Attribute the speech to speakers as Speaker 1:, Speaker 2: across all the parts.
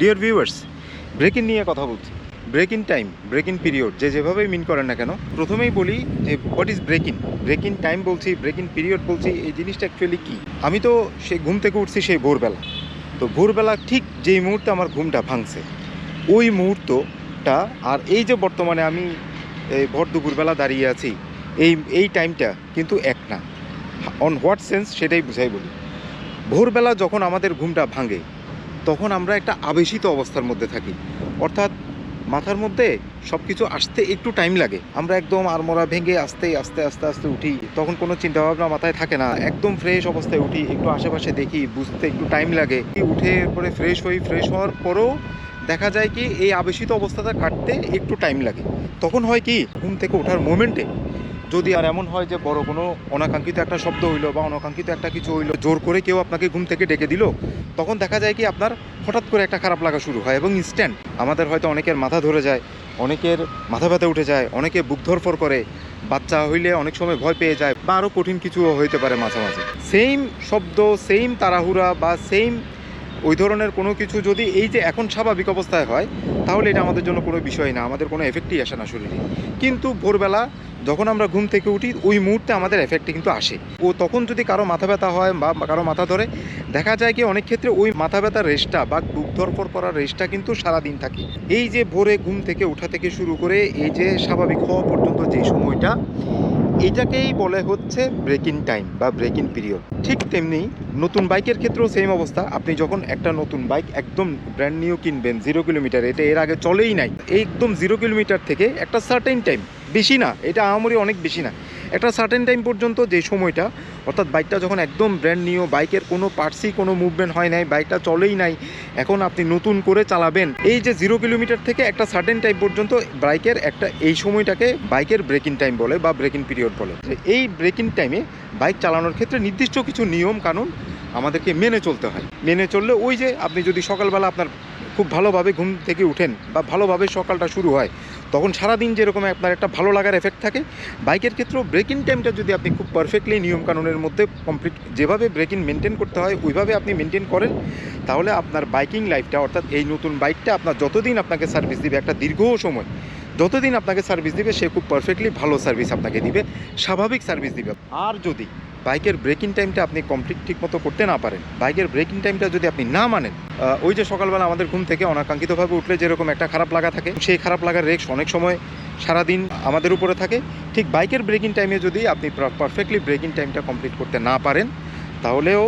Speaker 1: Dear viewers break নিয়ে কথা বলছি। Break in time break in period যে যেভাবেই মিন করেন না কেন, প্রথমেই বলি যে what is break in break in time বলছি ব্রেক ইন পিরিয়ড বলছি, এই জিনিসটা অ্যাকচুয়ালি কী? আমি তো সে ঘুম থেকে উঠছি সেই ভোরবেলা। তো ভোরবেলা ঠিক যেই মুহূর্তে আমার ঘুমটা ভাঙছে, ওই মুহূর্তটা আর এই যে বর্তমানে আমি, এই ভর দুপুরবেলা দাঁড়িয়ে আছি, এই এই টাইমটা কিন্তু এক না। অন হোয়াট সেন্স সেটাই বুঝাই বলি। ভোরবেলা যখন আমাদের ঘুমটা ভাঙে তখন আমরা একটা আবেশিত অবস্থার মধ্যে থাকি। অর্থাৎ মাথার মধ্যে সব কিছু আসতে একটু টাইম লাগে। আমরা একদম আড়মোড়া ভেঙে আস্তে আস্তে আস্তে আস্তে উঠি। তখন কোনো চিন্তাভাবনা মাথায় থাকে না। একদম ফ্রেশ অবস্থায় উঠি, একটু আশেপাশে দেখি, বুঝতে একটু টাইম লাগে। উঠে পরে ফ্রেশ হই ফ্রেশ হওয়ার পরেও দেখা যায় কি, এই আবেশিত অবস্থাটা কাটতে একটু টাইম লাগে। তখন হয় কি, ঘুম থেকে ওঠার মোমেন্টে যদি আর এমন হয় যে বড় কোনো অনাকাঙ্ক্ষিত একটা শব্দ হইল বা অনাকাঙ্ক্ষিত একটা কিছু হইল, জোর করে কেউ আপনাকে ঘুম থেকে ডেকে দিল, তখন দেখা যায় কি আপনার হঠাৎ করে একটা খারাপ লাগা শুরু হয় এবং ইনস্ট্যান্ট আমাদের হয়তো অনেকের মাথা ধরে যায়, অনেকের মাথা ব্যথা উঠে যায়, অনেকে বুক ধরফর করে, বাচ্চা হইলে অনেক সময় ভয় পেয়ে যায় বা আরও কঠিন কিছু হইতে পারে মাঝে মাঝে। সেম শব্দ সেম তাড়াহুড়া বা সেম ওই ধরনের কোনো কিছু যদি এই যে এখন স্বাভাবিক অবস্থায় হয়, তাহলে এটা আমাদের জন্য কোনো বিষয় না, আমাদের কোনো এফেক্টই আসে না শরীরে। কিন্তু ভোরবেলা যখন আমরা ঘুম থেকে উঠি, ওই মুহূর্তে আমাদের এফেক্টে কিন্তু আসে। ও তখন যদি কারও মাথা ব্যথা হয় বা কারও মাথা ধরে, দেখা যায় কি অনেক ক্ষেত্রে ওই মাথা ব্যথার রেস্টটা বা বুক ধরপর করার রেস্টটা কিন্তু সারাদিন থাকে। এই যে ভোরে ঘুম থেকে ওঠা থেকে শুরু করে এই যে স্বাভাবিক হওয়া পর্যন্ত যে সময়টা, এটাকেই বলে হচ্ছে ব্রেক টাইম বা ব্রেক পিরিয়ড ঠিক তেমনি নতুন বাইকের ক্ষেত্রেও সেম অবস্থা। আপনি যখন একটা নতুন বাইক একদম ব্র্যান্ড নিউ কিনবেন জিরো কিলোমিটার এটা এর আগে চলেই নাই। একদম জিরো কিলোমিটার থেকে একটা সার্টেন টাইম বেশি না, এটা আহামরি অনেক বেশি না। একটা সার্টেন টাইম পর্যন্ত যে সময়টা, অর্থাৎ বাইকটা যখন একদম ব্র্যান্ড নিউ বাইকের কোনো পার্টসই কোনো মুভমেন্ট হয় নাই বাইকটা চলেই নাই, এখন আপনি নতুন করে চালাবেন। এই যে জিরো কিলোমিটার থেকে একটা সার্টেন টাইম পর্যন্ত বাইকের একটা এই সময়টাকে বাইকের ব্রেকিং টাইম বলে বা ব্রেকিং পিরিয়ড বলে। এই ব্রেকিং টাইমে বাইক চালানোর ক্ষেত্রে নির্দিষ্ট কিছু নিয়ম কানুন আমাদেরকে মেনে চলতে হয়। মেনে চললে ওই যে আপনি যদি সকালবেলা আপনার খুব ভালোভাবে ঘুম থেকে উঠেন বা ভালোভাবে সকালটা শুরু হয়, তখন সারাদিন যেরকম আপনার একটা ভালো লাগার এফেক্ট থাকে। বাইকের ক্ষেত্রেও ব্রেকিং টাইমটা যদি আপনি খুব পারফেক্টলি নিয়মকানুনের মধ্যে কমপ্লিট যেভাবে ব্রেকিং মেনটেন করতে হয়, ওইভাবে আপনি মেনটেন করেন, তাহলে আপনার বাইকিং লাইফটা অর্থাৎ এই নতুন বাইকটা আপনার যতদিন আপনাকে সার্ভিস দিবে একটা দীর্ঘ সময় যতদিন আপনাকে সার্ভিস দিবে, সে খুব পারফেক্টলি ভালো সার্ভিস আপনাকে দিবে, স্বাভাবিক সার্ভিস দিবে। আর যদি বাইকের ব্রেকিং টাইমটা আপনি কমপ্লিট ঠিক মতো করতে না পারেন, বাইকের ব্রেকিং টাইমটা যদি আপনি না মানেন ওই যে সকালবেলা আমাদের ঘুম থেকে অনাকাঙ্ক্ষিতভাবে উঠলে যেরকম একটা খারাপ লাগা থাকে, সেই খারাপ লাগার রেক্স অনেক সময় সারাদিন আমাদের উপরে থাকে। ঠিক বাইকের ব্রেকিং টাইমে যদি আপনি পারফেক্টলি ব্রেকিং টাইমটা কমপ্লিট করতে না পারেন, তাহলেও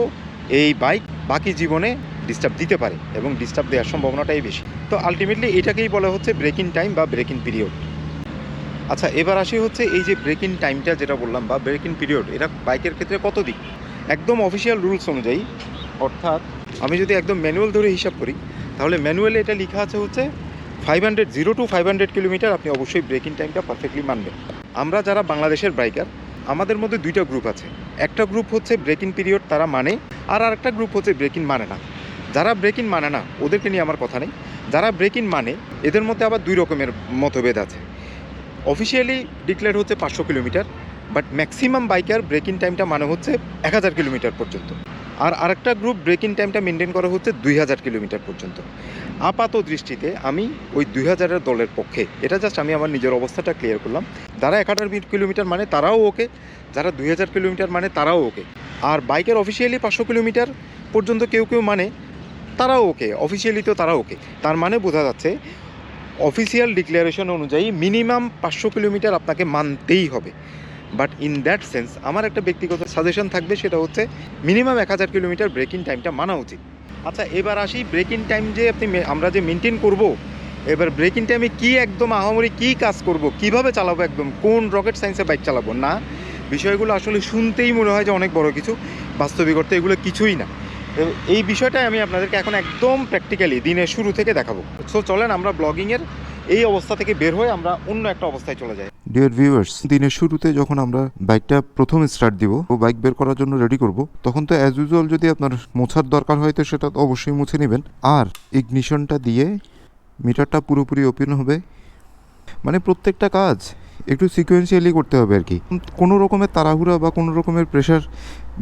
Speaker 1: এই বাইক বাকি জীবনে ডিস্টার্ব দিতে পারে এবং ডিস্টার্ব দেওয়ার সম্ভাবনাটাই বেশি। তো আলটিমেটলি এটাকেই বলা হচ্ছে ব্রেকিং টাইম বা ব্রেকিং পিরিয়ড আচ্ছা এবার আসি হচ্ছে এই যে ব্রেকিং টাইমটা যেটা বললাম বা ব্রেকিং পিরিয়ড এটা বাইকের ক্ষেত্রে কত দিক? একদম অফিসিয়াল রুলস অনুযায়ী, অর্থাৎ আমি যদি একদম ম্যানুয়াল ধরে হিসাব করি, তাহলে ম্যানুয়ালে এটা লেখা আছে হচ্ছে five hundred zero to five hundred kilometre আপনি অবশ্যই ব্রেকিং টাইমটা পারফেক্টলি মানবেন। আমরা যারা বাংলাদেশের বাইকার আমাদের মধ্যে দুইটা গ্রুপ আছে। একটা গ্রুপ হচ্ছে ব্রেকিং পিরিয়ড তারা মানে আর আরেকটা গ্রুপ হচ্ছে ব্রেকিং মানে না। যারা ব্রেকিং মানে না, ওদেরকে নিয়ে আমার কথা নেই। যারা ব্রেকিং মানে এদের মধ্যে আবার দুই রকমের মতভেদ আছে। অফিসিয়ালি ডিক্লেয়ার হচ্ছে পাঁচশো কিলোমিটার বাট ম্যাক্সিমাম বাইকার ব্রেকিং টাইমটা মানে হচ্ছে এক হাজার কিলোমিটার পর্যন্ত। আর আরেকটা গ্রুপ ব্রেকিং টাইমটা মেনটেন করা হচ্ছে দুই হাজার কিলোমিটার পর্যন্ত। আপাত দৃষ্টিতে আমি ওই দুই হাজারের দলের পক্ষে, এটা জাস্ট আমি আমার নিজের অবস্থাটা ক্লিয়ার করলাম। যারা এক হাজার কিলোমিটার মানে তারাও ওকে, যারা দুই হাজার কিলোমিটার মানে তারাও ওকে। আর বাইকের অফিসিয়ালি পাঁচশো কিলোমিটার পর্যন্ত কেউ কেউ মানে তারাও ওকে অফিসিয়ালি তো তারাও ওকে। তার মানে বোঝা যাচ্ছে অফিসিয়াল ডিক্লারেশন অনুযায়ী মিনিমাম পাঁচশো কিলোমিটার আপনাকে মানতেই হবে। বাট ইন দ্যাট সেন্স আমার একটা ব্যক্তিগত সাজেশন থাকবে, সেটা হচ্ছে মিনিমাম এক হাজার কিলোমিটার ব্রেকিং টাইমটা মানা উচিত। আচ্ছা এবার আসি ব্রেকিং টাইম যে আপনি আমরা যে মেনটেন করব, এবার ব্রেকিং টাইমে কি একদম আহামরি কি কাজ করব, কীভাবে চালাবো একদম, কোন রকেট সায়েন্সে বাইক চালাবো? না, বিষয়গুলো আসলে শুনতেই মনে হয় যে অনেক বড় কিছু, বাস্তবিক অর্থে এগুলো কিছুই না। এই বিষয়টাই আমি আপনাদেরকে এখন একদম প্র্যাকটিক্যালি দিনের শুরু থেকে দেখাবো। সো চলেন আমরা ব্লগিংয়ের এই অবস্থা থেকে বের হয়ে আমরা অন্য একটা অবস্থায় চলে যাই।
Speaker 2: ডিয়ার ভিউয়ার্স দিনের শুরুতে যখন আমরা বাইকটা প্রথম স্টার্ট দিব ও বাইক বের করার জন্য রেডি করব, তখন তো অ্যাজ ইউজুয়াল যদি আপনার মোছার দরকার হয় তো সেটা তো অবশ্যই মুছে নেবেন। আর ইগনিশনটা দিয়ে মিটারটা পুরোপুরি ওপেন হবে। মানে প্রত্যেকটা কাজ একটু সিকোয়েন্সিয়ালি করতে হবে আর কি। কোনো রকমের তাড়াহুড়া বা কোনো রকমের প্রেশার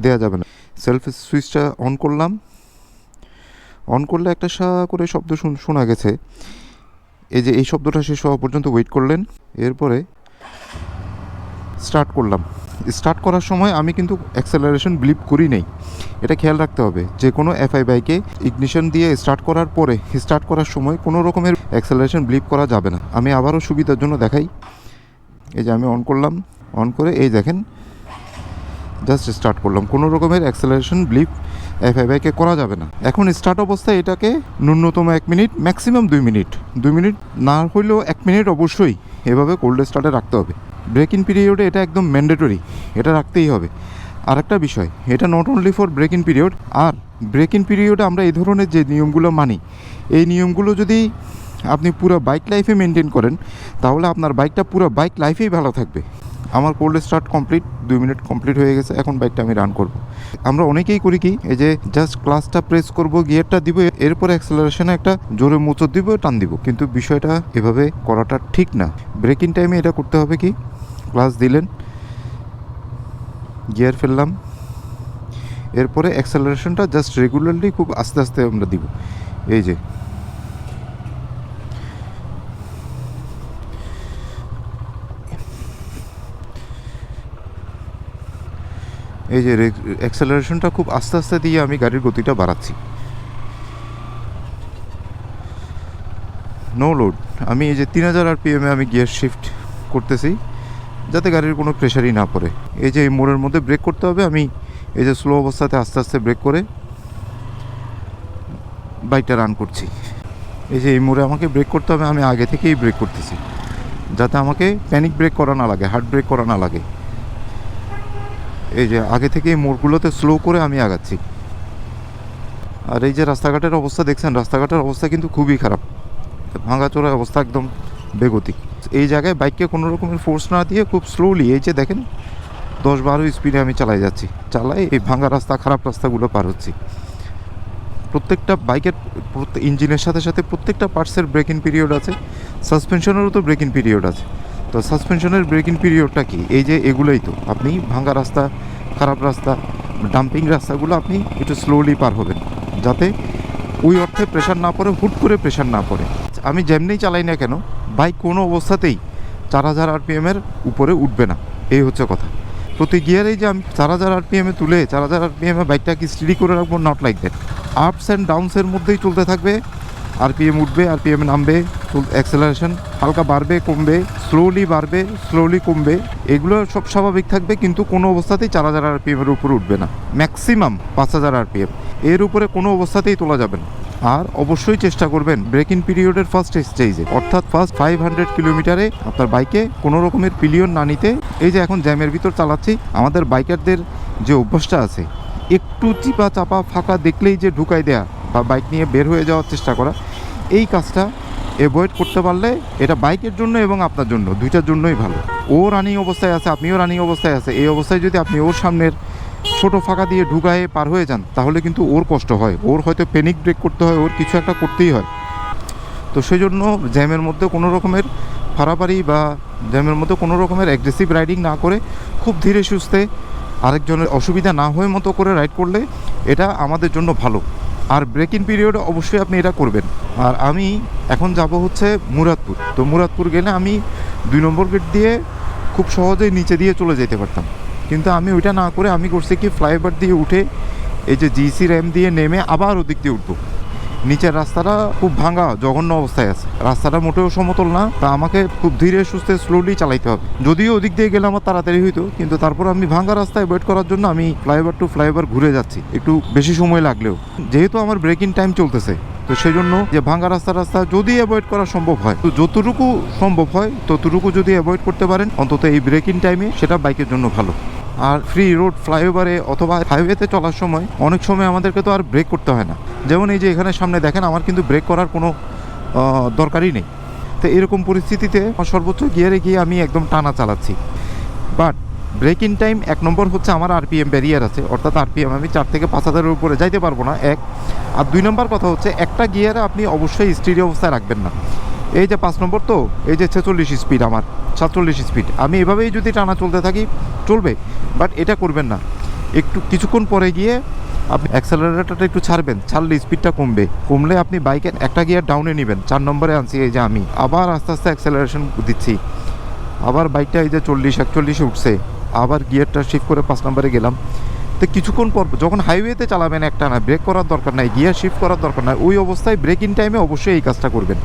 Speaker 2: দেওয়া যাবে না। সেলফ সুইচটা অন করলাম। অন করলে একটা সা করে শব্দ শুন- গেছে। এই যে, এই শব্দটা শেষ হওয়া পর্যন্ত ওয়েট করলেন। এরপরে স্টার্ট করলাম। স্টার্ট করার সময় আমি কিন্তু অ্যাক্সেলারেশন ব্লিপ করি নেই। এটা খেয়াল রাখতে হবে। যে কোনো এফআই বাইকে ইগনিশন দিয়ে স্টার্ট করার পরে স্টার্ট করার সময় কোনো রকমের অ্যাক্সেলারেশন ব্লিপ করা যাবে না। আমি আবারও সুবিধার জন্য দেখাই। এই যে, আমি অন করলাম। অন করে এই দেখেন জাস্ট স্টার্ট করলাম। কোনো রকমের অ্যাক্সেলারেশন ব্লিপ এফআই বাইকে করা যাবে না। এখন স্টার্ট অবস্থায় এটাকে ন্যূনতম এক মিনিট ম্যাক্সিমাম দুই মিনিট। দুই মিনিট না হইলেও এক মিনিট অবশ্যই এভাবে কোল্ড স্টার্টে রাখতে হবে। ব্রেক ইন পিরিয়ডে এটা একদম ম্যান্ডেটরি এটা রাখতেই হবে। আর একটা বিষয়, এটা not only for break in period R break in পিরিয়ডে আমরা এই ধরনের যে নিয়মগুলো মানি, এই নিয়মগুলো যদি আপনি পুরো বাইক লাইফে মেনটেন করেন, তাহলে আপনার বাইকটা পুরো বাইক লাইফেই ভালো থাকবে। আমার কোল্ড স্টার্ট কমপ্লিট দুই মিনিট কমপ্লিট হয়ে গেছে, এখন বাইকটা আমি রান করব। আমরা অনেকেই করি কি, এই যে জাস্ট ক্লাসটা প্রেস করব গিয়ারটা দিব, এরপর অ্যাক্সেলারেশনে একটা জোরে মোচর দিব, টান দিব। কিন্তু বিষয়টা এভাবে করাটা ঠিক না। ব্রেকিং টাইমে এটা করতে হবে কি ক্লাস দিলেন গিয়ার ফেললাম, এরপরে অ্যাক্সেলারেশনটা জাস্ট রেগুলারলি খুব আস্তে আস্তে আমরা দিব। এই যে এই যে অ্যাক্সেলারেশনটা খুব আস্তে আস্তে দিয়ে আমি গাড়ির গতিটা বাড়াচ্ছি। নো লোড আমি এই যে তিন হাজার আরপিএমে আমি গিয়ার শিফট করতেছি, যাতে গাড়ির কোনো প্রেশারই না পড়ে। এই যে এই মোড়ের মধ্যে ব্রেক করতে হবে, আমি এই যে স্লো অবস্থাতে আস্তে আস্তে ব্রেক করে বাইকটা রান করছি। এই যে এই মোড়ে আমাকে ব্রেক করতে হবে, আমি আগে থেকেই ব্রেক করতেছি, যাতে আমাকে প্যানিক ব্রেক করা না লাগে হার্ড ব্রেক করা না লাগে। এই যে আগে থেকে এই মোড়গুলোতে স্লো করে আমি আগাচ্ছি। আর এই যে রাস্তাঘাটের অবস্থা দেখছেন, রাস্তাঘাটের অবস্থা কিন্তু খুবই খারাপ। ভাঙাচোরা অবস্থা একদম বেগতিক। এই জায়গায় বাইককে কোনো রকমের ফোর্স না দিয়ে খুব স্লোলি এই যে দেখেন, দশ বারো স্পিডে আমি চালাই যাচ্ছি। চালাই এই ভাঙা রাস্তা, খারাপ রাস্তাগুলো পার হচ্ছি। প্রত্যেকটা বাইকের ইঞ্জিনের সাথে সাথে প্রত্যেকটা পার্টসের ব্রেক ইন পিরিয়ড আছে। সাসপেনশনেরও তো ব্রেক ইন পিরিয়ড আছে। তো সাসপেনশনের ব্রেক পিরিয়ডটা কি? এই যে এগুলোই তো। আপনি ভাঙা রাস্তা, খারাপ রাস্তা ডাম্পিং রাস্তাগুলো আপনি একটু স্লোলি পার হবেন, যাতে ওই অর্থে প্রেশার না পড়ে, হুট করে প্রেশার না পড়ে। আমি যেমনি চালাই না কেন বাইক কোনো অবস্থাতেই চার হাজার আরপিএমের উপরে উঠবে না। এই হচ্ছে কথা। প্রতি গিয়ারেই যে আমি চার হাজার আরপিএমে তুলে, চার হাজার আরপিএমে বাইকটাকে স্টেডি করে রাখব not like that ups and ডাউনসের মধ্যেই চলতে থাকবে আরপিএম উঠবে আরপিএম নামবে অ্যাক্সেলারেশন হালকা বাড়বে, কমবে স্লোলি বাড়বে স্লোলি কমবে। এগুলো সব স্বাভাবিক থাকবে, কিন্তু কোনো অবস্থাতেই চার হাজার আরপিএমের উপরে উঠবে না। ম্যাক্সিমাম পাঁচ হাজার আরপিএম এর উপরে কোনো অবস্থাতেই তোলা যাবে না। আর অবশ্যই চেষ্টা করবেন ব্রেক ইন পিরিয়ডের ফার্স্ট স্টেজে অর্থাৎ ফার্স্ট ফাইভ হান্ড্রেড কিলোমিটারে আপনার বাইকে কোনো রকমের পিলিয়ন না নিতে। এই যে এখন জ্যামের ভিতর চালাচ্ছি, আমাদের বাইকারদের যে অভ্যাসটা আছে, একটু চিপা চাপা ফাঁকা দেখলেই যে ঢুকাই দেয়া বা বাইক নিয়ে বের হয়ে যাওয়ার চেষ্টা করা। এই কাজটা অ্যাভয়েড করতে পারলে এটা বাইকের জন্য এবং আপনার জন্য, দুইটার জন্যই ভালো। ও রানিং অবস্থায় আছে, আপনিও রানিং অবস্থায় আছে। এই অবস্থায় যদি আপনি ওর সামনের ছোট ফাঁকা দিয়ে ঢুকায়ে পার হয়ে যান, তাহলে কিন্তু ওর কষ্ট হয়। ওর হয়তো প্যানিক ব্রেক করতে হয়, ওর কিছু একটা করতেই হয়। তো সেই জন্য জ্যামের মধ্যে কোনো রকমের ফাড়াফাড়ি বা জ্যামের মধ্যে কোনো রকমের অ্যাগ্রেসিভ রাইডিং না করে খুব ধীরে সুস্থে আরেকজনের অসুবিধা না হয়ে মতো করে রাইড করলে এটা আমাদের জন্য ভালো। আর ব্রেক ইন পিরিয়ড অবশ্যই আপনি এটা করবেন। আর আমি এখন যাব হচ্ছে মুরাদপুর। তো মুরাদপুর গেলে আমি দুই নম্বর গেট দিয়ে খুব সহজেই নিচে দিয়ে চলে যেতে পারতাম। কিন্তু আমি ওইটা না করে আমি করছি কি ফ্লাইওভার দিয়ে উঠে এই যে জিসি র্যাম দিয়ে নেমে আবার ওদিক দিয়ে উঠবো। নিচের রাস্তাটা খুব ভাঙা, জঘন্য অবস্থায় আছে। রাস্তাটা মোটেও সমতল না, তা আমাকে খুব ধীরে সুস্থে স্লোলি চালাইতে হবে। যদিও ওদিক দিয়ে গেলে আমার তাড়াতাড়ি হইতো, কিন্তু তারপর আমি ভাঙা রাস্তায় ওয়েট করার জন্য আমি ফ্লাইওভার টু ফ্লাইওভার ঘুরে যাচ্ছি। একটু বেশি সময় লাগলেও। যেহেতু আমার ব্রেকিং টাইম চলতেছে, তো সেই জন্য যে ভাঙা রাস্তা রাস্তা যদি অ্যাভয়েড করা সম্ভব হয়, তো যতটুকু সম্ভব হয়, ততটুকু যদি অ্যাভয়েড করতে পারেন, অন্তত এই ব্রেকিং টাইমে সেটা বাইকের জন্য ভালো। আর ফ্রি রোড ফ্লাইওভারে অথবা হাইওয়েতে চলার সময় অনেক সময় আমাদেরকে তো আর ব্রেক করতে হয় না। যেমন এই যে এখানে সামনে দেখেন, আমার কিন্তু ব্রেক করার কোনো দরকারই নেই। তো এরকম পরিস্থিতিতে সর্বোচ্চ গিয়ারে গিয়ে আমি একদম টানা চালাচ্ছি। বাট ব্রেক ইন টাইম এক নম্বর হচ্ছে আমার আরপিএম ব্যারিয়ার আছে। অর্থাৎ আরপিএম আমি চার থেকে পাঁচ হাজারের উপরে যাইতে পারব না, এক। আর দুই নম্বর কথা হচ্ছে, একটা গিয়ারে আপনি অবশ্যই স্টিডি অবস্থায় রাখবেন না। এই যে পাঁচ নম্বর তো, এই যে ছেচল্লিশ স্পিড আমার, সাতচল্লিশ স্পিড আমি এভাবেই যদি টানা চলতে থাকি, চলবে বাট এটা করবেন না। একটু কিছুক্ষণ পরে গিয়ে আপনি অ্যাক্সেলারেটরটা একটু ছাড়বেন, ছাড়লে স্পিডটা কমবে। কমলে আপনি বাইকের একটা গিয়ার ডাউনে নেবেন। চার নম্বরে আনছি, এই যে আমি। আবার আস্তে আস্তে অ্যাক্সেলারেশন দিচ্ছি। আবার বাইকটা এই যে চল্লিশ, একচল্লিশে উঠছে। আবার গিয়ারটা শিফট করে পাঁচ নম্বরে গেলাম। তো কিছুক্ষণ পর, যখন হাইওয়েতে চালাবেন একটা না ব্রেক করার দরকার নাই গিয়ার শিফট করার দরকার নাই, ওই অবস্থায় ব্রেকিং টাইমে অবশ্যই এই কাজটা করবেন।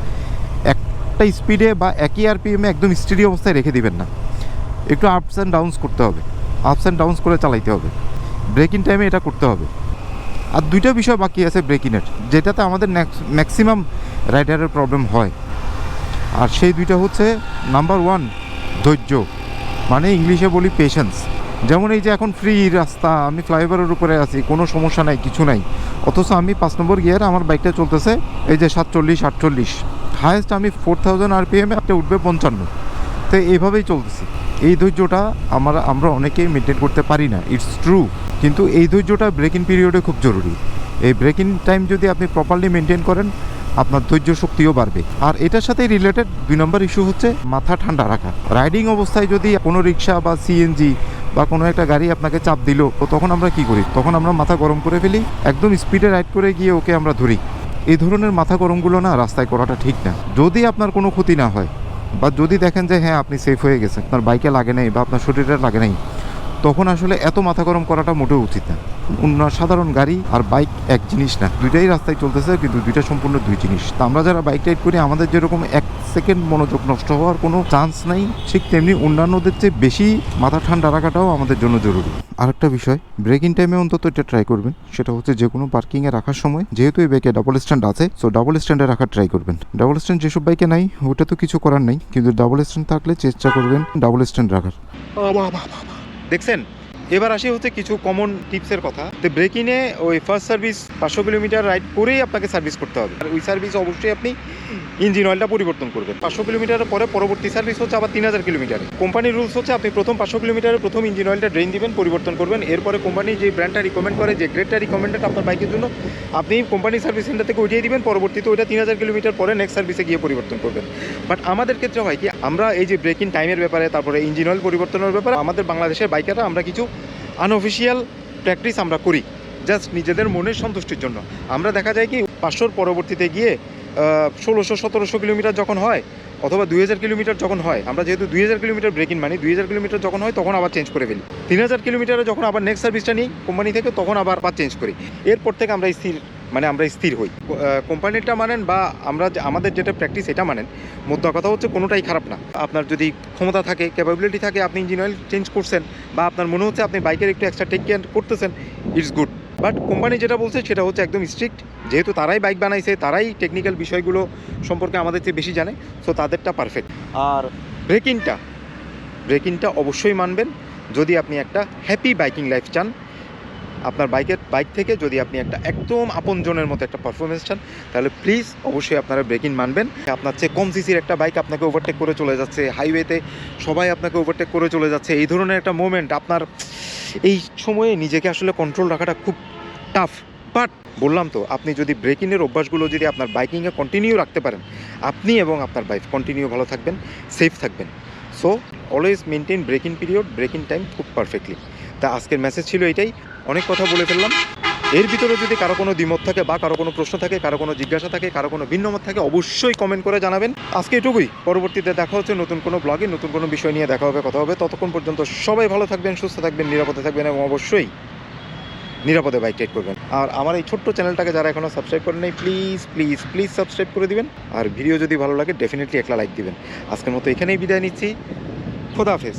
Speaker 2: একটা স্পিডে বা একই আরপিএমে একদম স্টিডি অবস্থায় রেখে দিবেন না। একটু আপস অ্যান্ড ডাউনস করতে হবে। আপস অ্যান্ড ডাউনস করে চালাইতে হবে। ব্রেকিং টাইমে এটা করতে হবে। আর দুইটা বিষয় বাকি আছে ব্রেকিংয়ের যেটাতে আমাদের ম্যাক্সিমাম রাইডারের প্রবলেম হয়। আর সেই দুইটা হচ্ছে নাম্বার ওয়ান ধৈর্য। মানে ইংলিশে বলি পেশেন্স যেমন এই যে এখন ফ্রি রাস্তা, আমি ফ্লাইওভারের উপরে আছি, কোনো সমস্যা নাই, কিছু নাই। অথচ আমি পাঁচ নম্বর গিয়ার আমার বাইকটা চলতেছে, এই যে সাতচল্লিশ, আটচল্লিশ। হায়েস্ট আমি ফোর থাউজেন্ড আরপিএমে একটা উঠবে পঞ্চান্ন। তো এইভাবেই চলতেছি। এই ধৈর্যটা আমরা আমরা অনেকেই মেনটেন করতে পারি না। ইটস ট্রু কিন্তু এই ধৈর্যটা ব্রেকিং পিরিয়ডে খুব জরুরি। এই ব্রেকিং টাইম যদি আপনি প্রপারলি মেনটেন করেন, আপনার ধৈর্য শক্তিও বাড়বে। আর এটার সাথে রিলেটেড দুই নম্বর ইস্যু হচ্ছে মাথা ঠান্ডা রাখা। রাইডিং অবস্থায় যদি কোনো রিক্সা বা সিএনজি বা কোনো একটা গাড়ি আপনাকে চাপ দিল, তো তখন আমরা কি করি? তখন আমরা মাথা গরম করে ফেলি, একদম স্পিডে রাইড করে গিয়ে ওকে আমরা ধরি। এই ধরনের মাথা গরমগুলো না রাস্তায় করাটা ঠিক না। যদি আপনার কোনো ক্ষতি না হয়, বা যদি দেখেন যে হ্যাঁ আপনি সেফ হয়ে গেছেন, আপনার বাইকে লাগে নাই, বা আপনার শরীরে লাগে নাই তখন আসলে এত মাথা গরম করাটা মোটেও উচিত না। অন্য সাধারণ গাড়ি আর বাইক এক জিনিস না। দুইটাই রাস্তায় চলতেছে, কিন্তু দুইটা সম্পূর্ণ দুই জিনিস। তা আমরা যারা বাইক রাইড করি, আমাদের যেরকম এক সেকেন্ড মনোযোগ নষ্ট হওয়ার কোনো চান্স নাই, ঠিক তেমনি অন্যান্যদের চেয়ে বেশি মাথা ঠান্ডা রাখাটাও আমাদের জন্য জরুরি। আরেকটা বিষয় ব্রেকিং টাইমে অন্তত এটা ট্রাই করবেন। সেটা হচ্ছে যে কোনো পার্কিংয়ে রাখার সময়, যেহেতু এই বাইকে ডাবল স্ট্যান্ড আছে সো ডাবল স্ট্যান্ডে রাখার ট্রাই করবেন। ডাবল স্ট্যান্ড যেসব বাইকে নাই, ওটা তো কিছু করার নেই, কিন্তু ডাবল স্ট্যান্ড থাকলে চেষ্টা করবেন ডাবল স্ট্যান্ড রাখার।
Speaker 1: দেখছেন? এবার আসি হচ্ছে কিছু কমন টিপসের কথা। তো ব্রেকিংয়ে ওই ফার্স্ট সার্ভিস পাঁচশো কিলোমিটার রাইড করেই আপনাকে সার্ভিস করতে হবে। আর ওই সার্ভিস অবশ্যই আপনি ইঞ্জিন অয়েলটা পরিবর্তন করবেন। পাঁচশো কিলোমিটারের পরে পরবর্তী সার্ভিস হচ্ছে আবার তিন হাজার কিলোমিটারে। কোম্পানির রুলস হচ্ছে আপনি প্রথম পাঁচশো কিলোমিটারে প্রথম ইঞ্জিন অয়েলটা ড্রেন দিবেন, পরিবর্তন করবেন। এরপরে কোম্পানি যে ব্র্যান্ডটা রিকমেন্ড করে, যে গ্রেডটা রিকমেন্ডেড আপনার বাইকের জন্য, আপনি কোম্পানি সার্ভিস সেন্টার থেকে উঠিয়ে দিবেন। পরবর্তীতে ওইটা তিন হাজার কিলোমিটার পরে নেক্সট সার্ভিসে গিয়ে পরিবর্তন করবেন। বাট আমাদের ক্ষেত্রে হয় কি, আমরা এই যে ব্রেকিং টাইমের ব্যাপারে, তারপরে ইঞ্জিন অয়েল পরিবর্তনের ব্যাপারে, আমাদের বাংলাদেশের বাইকাররা আমরা কিছু আনঅফিসিয়াল প্র্যাকটিস আমরা করি জাস্ট নিজেদের মনের সন্তুষ্টির জন্য। আমরা দেখা যায় কি, পাঁচশোর পরবর্তীতে গিয়ে ষোলোশো, সতেরোশো কিলোমিটার যখন হয়, অথবা দুই হাজার কিলোমিটার যখন হয়, আমরা যেহেতু দুই হাজার কিলোমিটার ব্রেকিং মানি, দুই হাজার কিলোমিটার যখন হয়, তখন আবার চেঞ্জ করে ফেলি। তিন হাজার কিলোমিটারে যখন আবার নেক্সট সার্ভিসটা নিই কোম্পানি থেকে, তখন আবার আবার চেঞ্জ করি। এরপর থেকে আমরা স্থির মানে আমরা স্থির হই। কোম্পানিটা মানেন বা আমরা আমাদের যেটা প্র্যাকটিস এটা মানেন, মোদ্দা কথা হচ্ছে কোনোটাই খারাপ না। আপনার যদি ক্ষমতা থাকে ক্যাপাবিলিটি থাকে, আপনি ইঞ্জিন অয়েল চেঞ্জ করছেন বা আপনার মনে হচ্ছে আপনি বাইকের একটু এক্সট্রা টেক কেয়ার করতেছেন ইটস গুড বাট কোম্পানি যেটা বলছে সেটা হচ্ছে একদম স্ট্রিক্ট যেহেতু তারাই বাইক বানাইছে, তারাই টেকনিক্যাল বিষয়গুলো সম্পর্কে আমাদের চেয়ে বেশি জানে সো তাদেরটা পারফেক্ট আর ব্রেকিংটা ব্রেকিংটা অবশ্যই মানবেন। যদি আপনি একটা হ্যাপি বাইকিং লাইফ চান আপনার বাইকের, বাইক থেকে যদি আপনি একটা একদম আপনজনের মতো একটা পারফরমেন্স চান, তাহলে প্লিজ অবশ্যই আপনারা ব্রেকিং মানবেন। আপনার চেয়ে কম সিসির একটা বাইক আপনাকে ওভারটেক করে চলে যাচ্ছে হাইওয়েতে সবাই আপনাকে ওভারটেক করে চলে যাচ্ছে। এই ধরনের একটা মোমেন্ট আপনার, এই সময়ে নিজেকে আসলে কন্ট্রোল রাখাটা খুব টাফ বাট বললাম তো, আপনি যদি ব্রেকিংয়ের অভ্যাসগুলো যদি আপনার বাইকিংয়ে কন্টিনিউ রাখতে পারেন, আপনি এবং আপনার বাইক কন্টিনিউ ভালো থাকবেন সেফ থাকবেন। So always maintain breaking period breaking time খুব পারফেক্টলি তা আজকের মেসেজ ছিল এটাই। অনেক কথা বলে ফেললাম। এর ভিতরে যদি কারও কোনো দ্বিমত থাকে বা কারও কোনো প্রশ্ন থাকে, কারও কোনো জিজ্ঞাসা থাকে, কারও কোনো ভিন্নমত থাকে, অবশ্যই কমেন্ট করে জানাবেন। আজকে এটুকুই। পরবর্তীতে দেখা হচ্ছে নতুন কোনো ব্লগে নতুন কোনো বিষয় নিয়ে দেখা হবে, কথা হবে। ততক্ষণ পর্যন্ত সবাই ভালো থাকবেন, সুস্থ থাকবেন, নিরাপদে থাকবেন এবং অবশ্যই নিরাপদে বাইক রাইড করবেন। আর আমার এই ছোট্ট চ্যানেলটাকে যারা এখনও সাবস্ক্রাইব করেন নাই প্লিজ প্লিজ প্লিজ সাবস্ক্রাইব করে দিবেন। আর ভিডিও যদি ভালো লাগে ডেফিনেটলি একটা লাইক দিবেন। আজকের মতো এখানেই বিদায় নিচ্ছি। খোদাফেজ